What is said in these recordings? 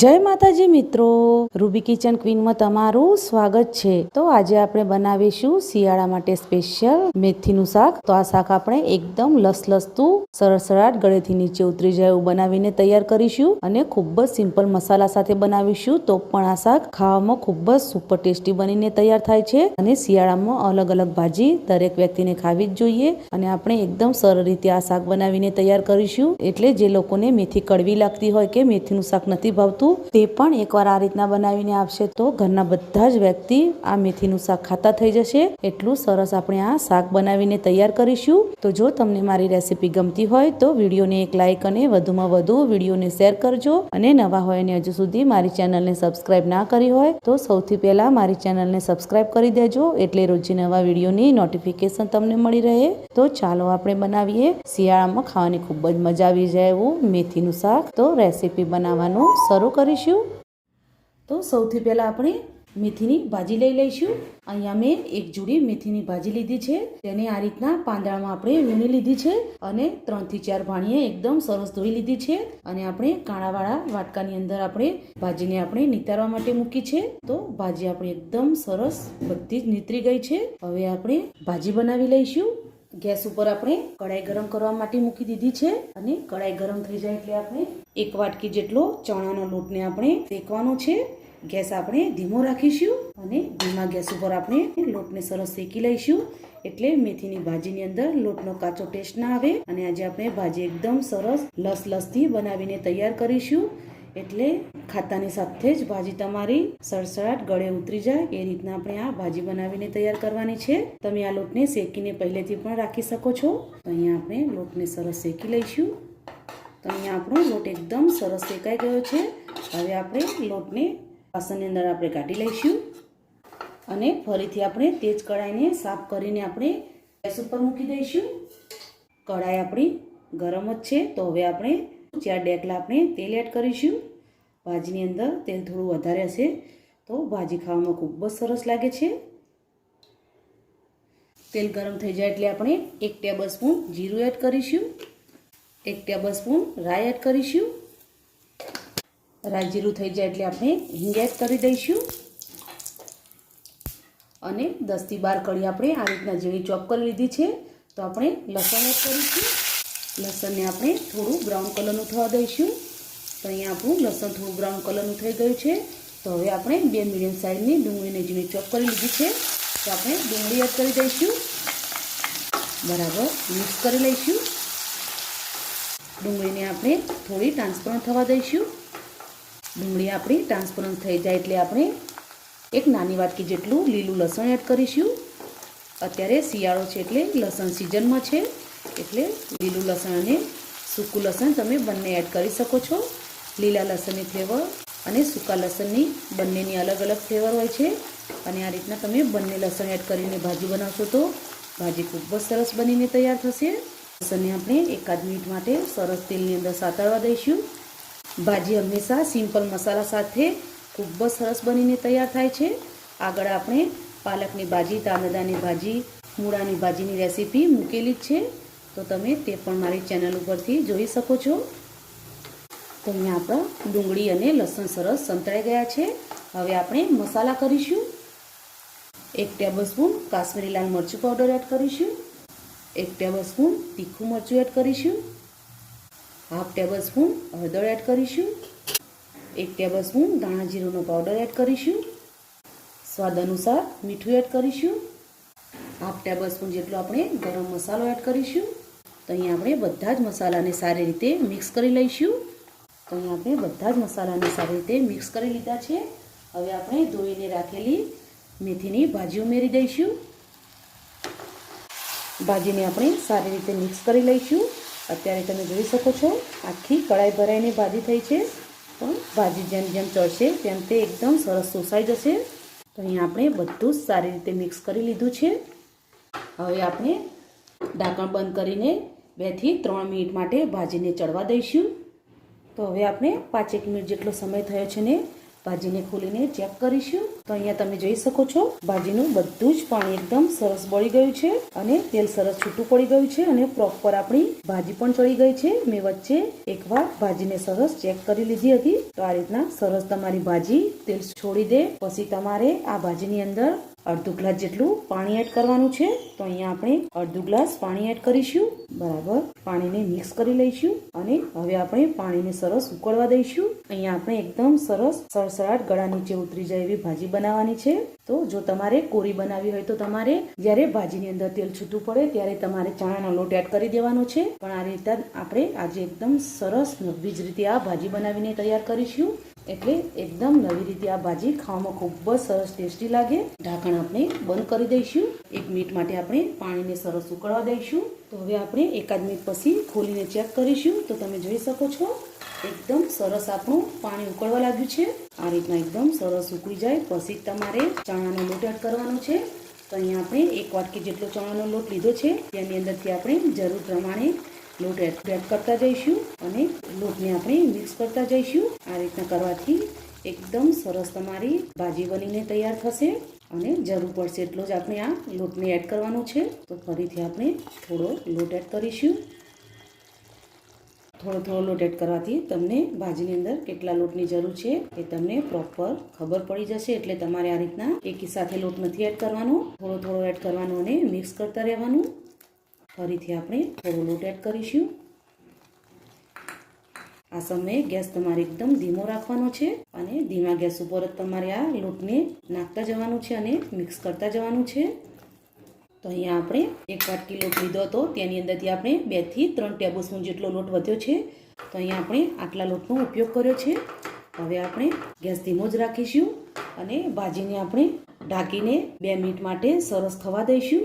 જય માતાજી મિત્રો, રૂબી કિચન ક્વીનમાં તમારું સ્વાગત છે. તો આજે આપણે બનાવીશું શિયાળા માટે સ્પેશિયલ મેથીનું શાક. તો આ શાક આપણે એકદમ લસલસતું, સરસરાટ ગળેથી નીચે ઉતરી જાય એવું બનાવીને તૈયાર કરીશું અને ખૂબ જ સિમ્પલ મસાલા સાથે બનાવીશું. તો પણ આ શાક ખાવામાં ખૂબ જ સુપર ટેસ્ટી બનીને તૈયાર થાય છે અને શિયાળામાં અલગ અલગ ભાજી દરેક વ્યક્તિને ખાવી જ જોઈએ અને આપણે એકદમ સરળ રીતે આ શાક બનાવીને તૈયાર કરીશું. એટલે જે લોકોને મેથી કડવી લાગતી હોય કે મેથીનું શાક નથી ભાવતું તે પણ એકવાર આ રીતના બનાવીને આપશે તો ઘરના બધા જ વ્યક્તિ આ મેથીનું શાક ખાતા થઈ જશે. એટલું સરસ આપણે આ શાક બનાવીને તૈયાર કરીશું. તો જો તમને મારી રેસીપી ગમતી હોય તો વિડીયોને એક લાઇક અને વધુમાં વધુ વિડીયોને શેર કરજો. અને નવા હોય અને હજુ સુધી મારી ચેનલને સબસ્ક્રાઇબ ના કરી હોય તો સૌથી પહેલાં મારી ચેનલને સબસ્ક્રાઇબ કરી દેજો. એટલે રોજે નવા વિડીયોની નોટિફિકેશન તમને મળી રહે. તો ચાલો આપણે બનાવીએ. શિયાળામાં ખાવાની ખૂબ જ મજા આવી જાય એવું મેથીનું શાક. તો રેસીપી બનાવવાનું શરૂ કરીશું? તો સૌથી પહેલાં આપણે મેથીની ભાજી લઈ લઈશું. અહીંયા મેં એક જોડી મેથીની ભાજી લીધી છે. તેને આ રીતના પાંદડામાં આપણે વીણી લીધી છે અને ત્રણથી ચાર ભાણીએ એકદમ સરસ ધોઈ લીધી છે અને આપણે કાણાવાળા વાટકાની અંદર આપણે ભાજીને આપણે નિતારવા માટે મૂકી છે. તો ભાજી આપણે એકદમ સરસ બધી જ નીતરી ગઈ છે. હવે આપણે ભાજી બનાવી લઈશું. ગેસ ઉપર આપણે કડાઈ ગરમ કરવા માટે મૂકી દીધી છે અને કડાઈ ગરમ થઈ જાય એટલે આપણે એક વાટકી જેટલો ચણાનો લોટને આપણે શેકવાનો છે. ગેસ આપણે ધીમો રાખીશું અને ધીમા ગેસ ઉપર આપણે લોટને સરસ શેકી લઈશું એટલે મેથીની ભાજીની અંદર લોટનો કાચો ટેસ્ટ ના આવે. અને આજે આપણે ભાજી એકદમ સરસ લસ લસથી બનાવીને તૈયાર કરીશું. એટલે ખાતાની સાથે જ ભાજી તમારી સડસડાટ ગળે ઉતરી જાય. એ રીતના આપણે આ ભાજી બનાવીને તૈયાર કરવાની છે. તમે આ લોટને શેકીને પહેલેથી પણ રાખી શકો છો. તો અહીંયા આપણે લોટને સરસ શેકી લઈશું. તો અહીંયા આપણો લોટ એકદમ સરસ શેકાઈ ગયો છે. હવે આપણે લોટને વાસણની અંદર આપણે કાઢી લઈશું. અને ફરીથી આપણે તેજ કઢાઈને સાફ કરીને આપણે ગેસ ઉપર મૂકી દઈશું. કઢાઈ આપણી ગરમ જ છે. તો હવે આપણે ચાર ડેકલા આપણે તેલ એડ કરીશું. ભાજીની અંદર તેલ થોડું વધારે હશે તો ભાજી ખાવામાં ખૂબ જ સરસ લાગે છે. તેલ ગરમ થઈ જાય એટલે આપણે એક ટેબલ સ્પૂન જીરું એડ કરીશું. એક ટેબલ સ્પૂન રાઈ એડ કરીશું. રાઈ જીરું થઈ જાય એટલે આપણે હિંગ એડ કરી દઈશું. અને દસથી બાર કળી આપણે આ રીતના ઝીણી ચોપ કરી લીધી છે. તો આપણે લસણ એડ કરીશું. લસણને આપણે થોડું બ્રાઉન કલરનું થવા દઈશું. તો અહીંયા આપણું લસણ થોડું બ્રાઉન કલરનું થઈ ગયું છે. તો હવે આપણે બે મીડિયમ સાઇઝની ડુંગળીને ઝીણી ચોપ કરી લીધી છે. તો આપણે ડુંગળી એડ કરી દઈશું. બરાબર મિક્સ કરી લઈશું. ડુંગળીને આપણે થોડી ટ્રાન્સપરન્ટ થવા દઈશું. ડુંગળી આપણી ટ્રાન્સપરન્ટ થઈ જાય એટલે આપણે એક નાની વાટકી જેટલું લીલું લસણ એડ કરીશું. અત્યારે શિયાળો છે એટલે લસણ સિઝનમાં છે. એટલે લીલું લસણ અને સૂકું લસણ તમે બંને એડ કરી શકો છો. લીલા લસણની ફ્લેવર અને સૂકા લસણની બંનેની અલગ અલગ ફ્લેવર હોય છે. અને આ રીતના તમે બંને લસણ એડ કરીને ભાજી બનાવશો તો ભાજી ખૂબ જ સરસ બનીને તૈયાર થશે. લસણને આપણે એકાદ મિનિટ માટે સરસ તેલની અંદર સાતળવા દઈશું. ભાજી હંમેશા સિમ્પલ મસાલા સાથે ખૂબ જ સરસ બનીને તૈયાર થાય છે. આગળ આપણે પાલકની ભાજી તાંદદાની ભાજી, મૂળાની ભાજીની રેસીપી મૂકેલી જ છે. તો તમે તે પણ મારી ચેનલ ઉપરથી જોઈ શકો છો. તો અહીંયા આપણા ડુંગળી અને લસણ સરસ સંતળાઈ ગયા છે. હવે આપણે મસાલા કરીશું. એક ટેબલસ્પૂન કાશ્મીરી લાલ મરચું પાવડર એડ કરીશું. એક ટેબલસ્પૂન તીખું મરચું એડ કરીશું. હાફ ટેબલ સ્પૂન હળદર એડ કરીશું. એક ટેબલસ્પૂન ધાણા જીરુંનો પાવડર એડ કરીશું. સ્વાદ અનુસાર મીઠું એડ કરીશું. હાફ ટેબલ સ્પૂન જેટલો આપણે ગરમ મસાલો એડ કરીશું. તો અહીંયા આપણે બધા જ મસાલાને સારી રીતે મિક્સ કરી લઈશું. તો અહીંયા આપણે બધા જ મસાલાને સારી રીતે મિક્સ કરી લીધા છે. હવે આપણે ધોઈને રાખેલી મેથીની ભાજી ઉમેરી દઈશું. ભાજીને આપણે સારી રીતે મિક્સ કરી લઈશું. અત્યારે તમે જોઈ શકો છો, આખી કડાઈ ભરાઈને ભાજી થઈ છે. પણ ભાજી જેમ જેમ ચડશે તેમ તે એકદમ સરસ સોસાઈ જશે. તો અહીંયા આપણે બધું જ સારી રીતે મિક્સ કરી લીધું છે. હવે આપણે ઢાંકણ બંધ કરીને બેથી ત્રણ મિનિટ માટે ભાજીને ચડવા દઈશું. તો હવે આપણે પાંચેક મિનિટ જેટલો સમય થયો છે ને ભાજીને ખોલીને ચેક કરીશું. તો અહીંયા તમે જોઈ શકો છો, ભાજીનું બધું જ પાણી એકદમ સરસ બળી ગયું છે અને તેલ સરસ છૂટું પડી ગયું છે અને પ્રોપર આપણી ભાજી પણ ચડી ગઈ છે. મેં વચ્ચે એકવાર ભાજીને સરસ ચેક કરી લીધી હતી. તો આ રીતના સરસ તમારી ભાજી તેલ છોડી દે. પછી તમારે આ ભાજીની અંદર અડધો ગ્લાસ જેટલું પાણી એડ કરવાનું છે. તો અહીંયા આપણે અડધો ગ્લાસ પાણી એડ કરીશું. બરાબર, પાણીને મિક્સ કરી લઈશું અને હવે આપણે પાણીને સરસ ઉકળવા દઈશું. અહીંયા આપણે એકદમ સરસ સરસ સળસળાટ ગળા નીચે ઉતરી જાય એવી ભાજી બનાવવાની છે. તો જો તમારે કોરી બનાવી હોય તો તમારે જ્યારે ભાજીની અંદર તેલ છૂટું પડે ત્યારે તમારે ચણાનો લોટ એડ કરી દેવાનો છે. પણ આ રીતે આપણે આજે એકદમ સરસ નવી જ રીતે આ ભાજી બનાવીને તૈયાર કરીશું. એટલે એકદમ નવી રીતે આ ભાજી ખાવામાં ખૂબ જ સરસ ટેસ્ટી લાગે. ઢાંકણ આપણે બંધ કરી દઈશું. એક મિનિટ માટે આપણે પાણીને સરસ ઉકળવા દઈશું. તો હવે આપણે એકાદ મિનિટ પછી ખોલીને ચેક કરીશું. તો તમે જોઈ શકો છો એકદમ સરસ આપણું પાણી ઉકળવા લાગ્યું છે. આ રીતના એકદમ સરસ ઉકળી જાય. પછી તમારે ચણાનો લોટ એડ કરવાનો છે. તો અહીંયા આપણે એક વાટકી જેટલો ચણાનો લોટ લીધો છે. તેની અંદરથી આપણે જરૂર પ્રમાણે લોટ એડ એડ કરતા જઈશું અને લોટને આપણે મિક્સ કરતા જઈશું. આ રીતના કરવાથી એકદમ સરસ તમારી ભાજી બનીને તૈયાર થશે અને જરૂર પડશે એટલો જ આપણે આ લોટને એડ કરવાનો છે. તો ફરીથી આપણે થોડો લોટ એડ કરીશું. થોડો થોડો લોટ એડ કરવાથી તમને ભાજીની અંદર કેટલા લોટની જરૂર છે એ તમને પ્રોપર ખબર પડી જશે. એટલે તમારે આ રીતના એકી સાથે લોટ નથી એડ કરવાનો. થોડો થોડો એડ કરવાનો અને મિક્સ કરતા રહેવાનું. ફરીથી આપણે થોડો લોટ એડ કરીશું. આ સમયે ગેસ તમારે એકદમ ધીમો રાખવાનો છે અને ધીમા ગેસ ઉપર જ તમારે આ લોટને નાખતા જવાનું છે અને મિક્સ કરતા જવાનું છે. તો અહીંયા આપણે એક વાટકી લોટ લીધો હતો. તેની અંદરથી આપણે બેથી ત્રણ ટેબલ સ્પૂન જેટલો લોટ વધ્યો છે. તો અહીંયા આપણે આટલા લોટનો ઉપયોગ કર્યો છે. હવે આપણે ગેસ ધીમો જ રાખીશું અને ભાજીને આપણે ઢાંકીને બે મિનિટ માટે સરસ થવા દઈશું.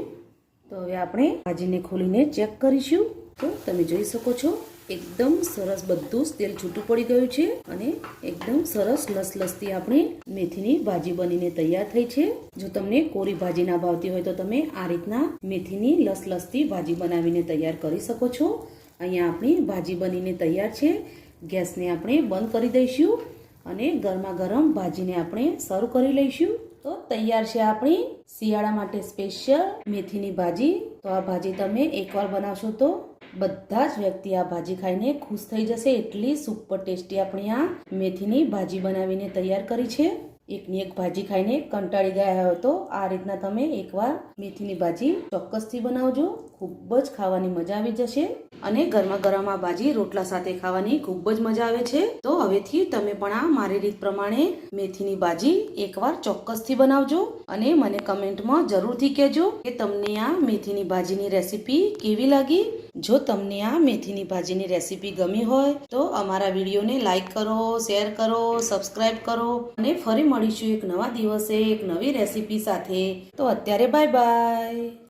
તો હવે આપણે ભાજીને ખોલીને ચેક કરીશું. તો તમે જોઈ શકો છો એકદમ સરસ બધું જ તેલ છૂટું પડી ગયું છે અને એકદમ સરસ લસલસતી આપણી મેથીની ભાજી બનીને તૈયાર થઈ છે. જો તમને કોરી ભાજી ના ભાવતી હોય તો તમે આ રીતના મેથીની લસલસતી ભાજી બનાવીને તૈયાર કરી શકો છો. અહીંયા આપણી ભાજી બનીને તૈયાર છે. ગેસને આપણે બંધ કરી દઈશું અને ગરમા ગરમ ભાજીને આપણે સર્વ કરી લઈશું. તો તૈયાર છે આપણી શિયાળા માટે સ્પેશિયલ મેથીની ભાજી. તો આ ભાજી તમે એકવાર બનાવશો તો બધા જ વ્યક્તિ આ ભાજી ખાઈને ખુશ થઈ જશે એટલી સુપર ટેસ્ટી આપણી આ મેથીની ભાજી બનાવીને તૈયાર કરી છે. એકની એક ભાજી ખાઈને કંટાળી ગયા હોય તો આ રીતના તમે એકવાર મેથીની ભાજી ચોક્કસથી બનાવજો. ખૂબ જ ખાવાની મજા આવી જશે. અને ગરમા ગરમ આ ભાજી રોટલા સાથે ખાવાની ખૂબ જ મજા આવે છે. તો હવેથી તમે પણ આ મારી રીત પ્રમાણે મેથીની ભાજી એકવાર ચોક્કસથી બનાવજો અને મને કમેન્ટમાં જરૂરથી કહેજો કે તમને આ મેથીની ભાજીની રેસીપી કેવી લાગી. જો તમને આ મેથીની ભાજીની રેસીપી ગમી હોય તો અમારા વિડીયોને લાઈક કરો, શેર કરો, સબસ્ક્રાઇબ કરો અને ફરી મળીશું એક નવા દિવસે એક નવી રેસીપી સાથે. તો અત્યારે બાય બાય.